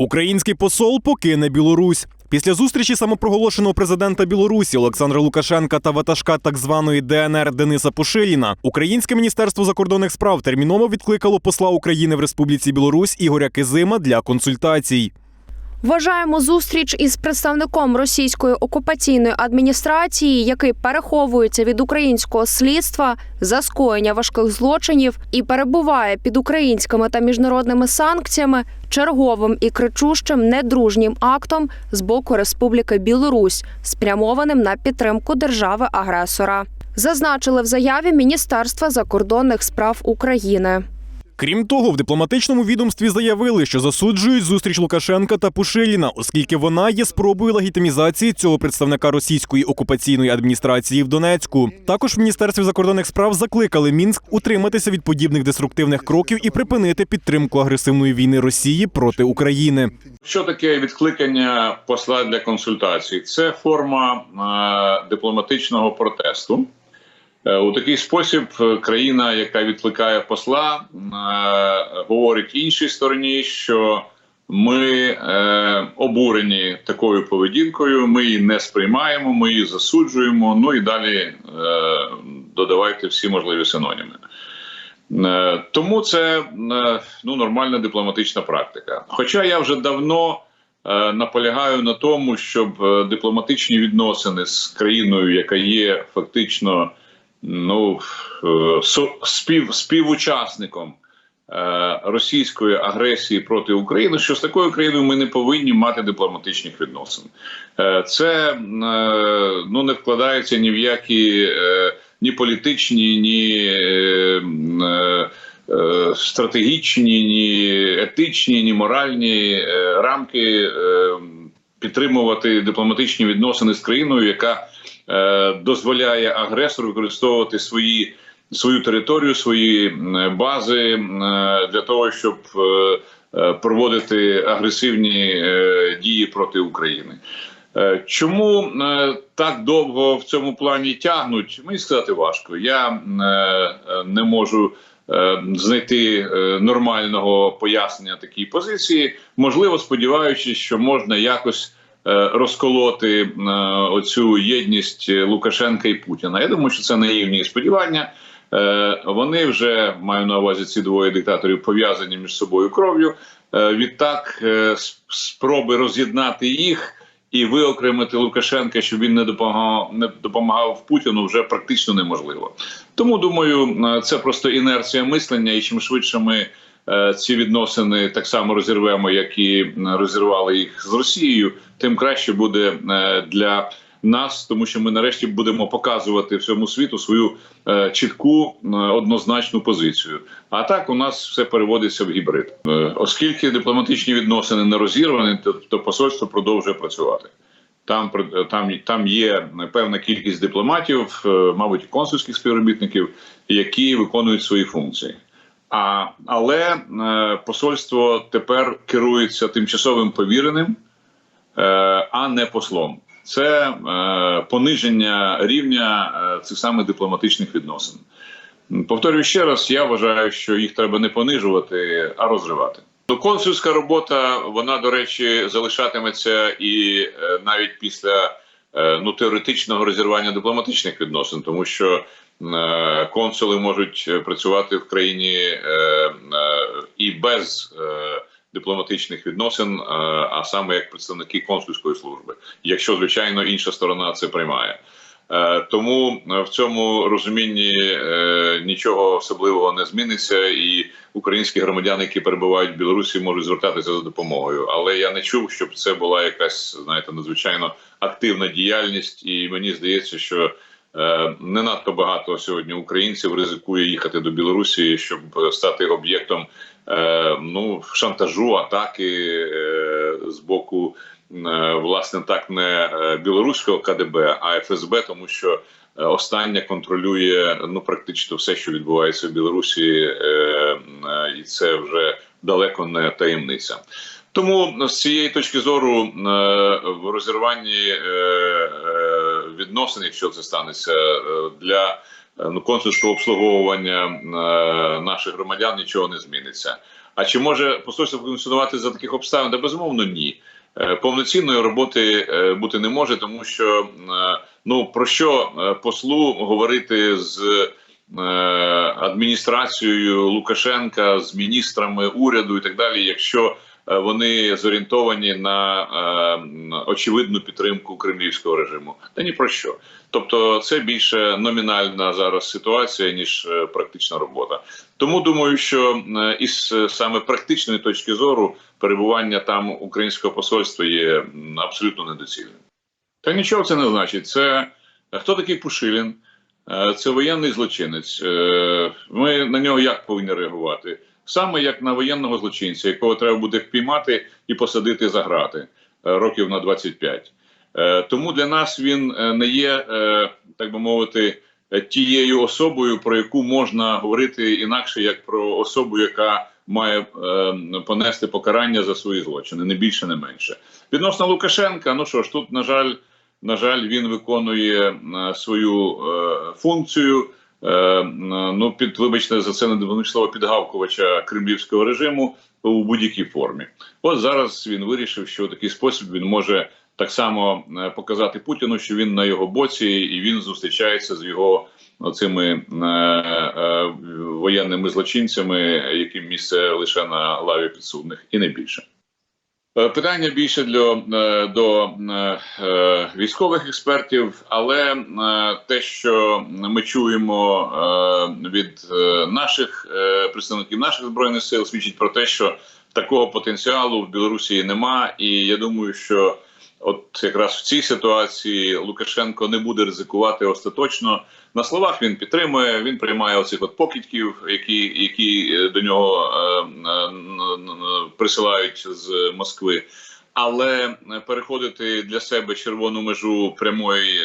Український посол покине Білорусь. Після зустрічі самопроголошеного президента Білорусі Олександра Лукашенка та ватажка так званої ДНР Дениса Пошиліна, Українське міністерство закордонних справ терміново відкликало посла України в Республіці Білорусь Ігоря Кизима для консультацій. Вважаємо зустріч із представником російської окупаційної адміністрації, який переховується від українського слідства за скоєння важких злочинів і перебуває під українськими та міжнародними санкціями, черговим і кричущим недружнім актом з боку Республіки Білорусь, спрямованим на підтримку держави-агресора. Зазначили в заяві Міністерства закордонних справ України. Крім того, в дипломатичному відомстві заявили, що засуджують зустріч Лукашенка та Пушиліна, оскільки вона є спробою легітимізації цього представника російської окупаційної адміністрації в Донецьку. Також в міністерстві закордонних справ закликали Мінськ утриматися від подібних деструктивних кроків і припинити підтримку агресивної війни Росії проти України. Що таке відкликання посла для консультацій? Це форма е, дипломатичного протесту. Е, у такий спосіб е, країна, яка відкликає посла, е, говорить іншій стороні, що ми обурені такою поведінкою, ми її не сприймаємо, ми її засуджуємо. Ну і далі додавайте всі можливі синоніми. Тому це ну, нормальна дипломатична практика. Хоча я вже давно наполягаю на тому, щоб дипломатичні відносини з країною, яка є фактично ну, е, спів, співучасником е, російської агресії проти України, що з такою країною ми не повинні мати дипломатичних відносин. Е, Це ну, не вкладається ні в які ні політичні, ні стратегічні, ні етичні, ні моральні рамки підтримувати дипломатичні відносини з країною, яка е, дозволяє агресору використовувати свої. Свою територію, свої бази е, для того, щоб е, е, проводити агресивні е, дії проти України. Е, Чому е, так довго в цьому плані тягнуть? Мені сказати важко. Я е, е, не можу знайти е, нормального пояснення такій позиції. Можливо, сподіваючись, що можна якось е, розколоти е, оцю єдність Лукашенка і Путіна. Я думаю, що це наївні сподівання. Е, Вони вже маю на увазі ці двоє диктаторів пов'язані між собою кров'ю. Е, Відтак, е, спроби роз'єднати їх і виокремити Лукашенка, щоб він не допомагав, не допомагав Путіну, вже практично неможливо. Тому думаю, е, це просто інерція мислення, і чим швидше ми е, ці відносини так само розірвемо, як і розірвали їх з Росією, тим краще буде е, для нас, тому що ми нарешті будемо показувати всьому світу свою е, чітку е, однозначну позицію. А так у нас все переводиться в гібрид, Е, оскільки дипломатичні відносини не розірвані, то, то посольство продовжує працювати. Там при- там, там є певна кількість дипломатів, е, мабуть, консульських співробітників, які виконують свої функції. А, але е, посольство тепер керується тимчасовим повіреним, е, а не послом. Це е, пониження рівня е, цих самих дипломатичних відносин. Повторюю ще раз: я вважаю, що їх треба не понижувати, а розривати. Ну, консульська робота, вона, до речі, залишатиметься і е, навіть після ну, теоретичного розірвання дипломатичних відносин, тому що консули можуть працювати в країні і без дипломатичних відносин, е, а саме як представники консульської служби, якщо звичайно інша сторона це приймає. Е, Тому е, в цьому розумінні нічого особливого не зміниться, і українські громадяни, які перебувають в Білорусі, можуть звертатися за допомогою. Але я не чув, щоб це була якась знаєте надзвичайно активна діяльність, і мені здається, що не надто багато сьогодні українців ризикує їхати до Білорусі, щоб стати об'єктом е, ну шантажу, атаки е, з боку е, власне так не е, білоруського КДБ, а ФСБ, тому що е, останнє контролює ну практично все, що відбувається в Білорусі, е, е, і це вже далеко не таємниця. Тому з цієї точки зору е, в розірванні е, е, відносин, якщо це станеться е, для е, ну, консульського обслуговування е, наших громадян, нічого не зміниться. А чи може посольство функціонувати за таких обставин? Та безумовно ні. Повноцінної роботи бути не може, тому що ну про що послу говорити з адміністрацією Лукашенка, з міністрами уряду і так далі, якщо вони зорієнтовані на е, очевидну підтримку кремлівського режиму, та ні про що. Тобто, це більше номінальна зараз ситуація ніж е, практична робота. Тому думаю, що е, із е, саме практичної точки зору перебування там українського посольства є абсолютно недоцільним. Та нічого це не значить. Це е, хто такий Пушилін? Е, Це воєнний злочинець. Е, Ми на нього як повинні реагувати? Саме як на воєнного злочинця, якого треба буде впіймати і посадити за грати е, років на 25. Е, Тому для нас він е, не є, так би мовити, тією особою, про яку можна говорити інакше, як про особу, яка має понести покарання за свої злочини, не більше, не менше. Відносно Лукашенка, ну що ж, тут, на жаль, на жаль, він виконує свою функцію. Е, ну, під вибачте за це не слово підгавкувача кремлівського режиму у будь-якій формі. От зараз він вирішив, що в такий спосіб він може так само е, показати Путіну, що він на його боці, і він зустрічається з його цими е, воєнними злочинцями, яким місце лише на лаві підсудних, і не більше. Е, Питання більше для, е, до е, військових експертів, але те, що ми чуємо від наших представників наших збройних сил, свідчить про те, що такого потенціалу в Білорусі нема. І я думаю, що от якраз в цій ситуації Лукашенко не буде ризикувати остаточно. На словах він підтримує, він приймає оцих от покидьків, які, які е, до нього е, е, присилають з Москви. Але переходити для себе червону межу прямої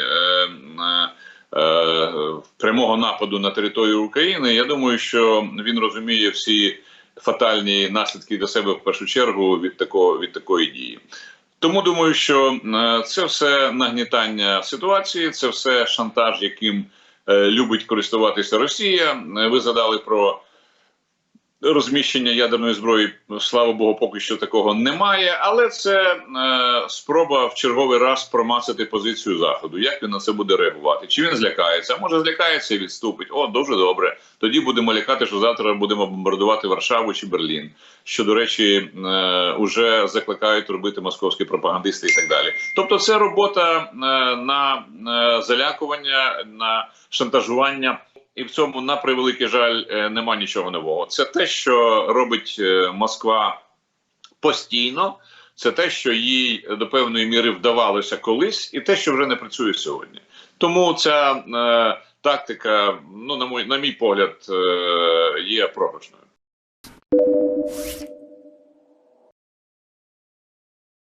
прямого нападу на територію України, я думаю, що він розуміє всі фатальні наслідки для себе в першу чергу від такого від такої дії. Тому думаю, що е, це все нагнітання ситуації, це все шантаж, яким е, любить користуватися Росія. Е, Ви задали про розміщення ядерної зброї. Слава Богу, поки що такого немає. Але це е, спроба в черговий раз промацати позицію заходу. Як він на це буде реагувати? Чи він злякається? Може злякається і відступить? О, дуже добре. Тоді будемо лякати, що завтра будемо бомбардувати Варшаву чи Берлін. Що до речі, е, уже закликають робити московські пропагандисти і так далі. Тобто, це робота е, на е, залякування, на шантажування. І в цьому, на превеликий жаль, е, нема нічого нового. Це те, що робить е, Москва постійно. Це те, що їй до певної міри вдавалося колись, і те, що вже не працює сьогодні. Тому ця е, тактика, ну на мій, на мій погляд, е, є програшною.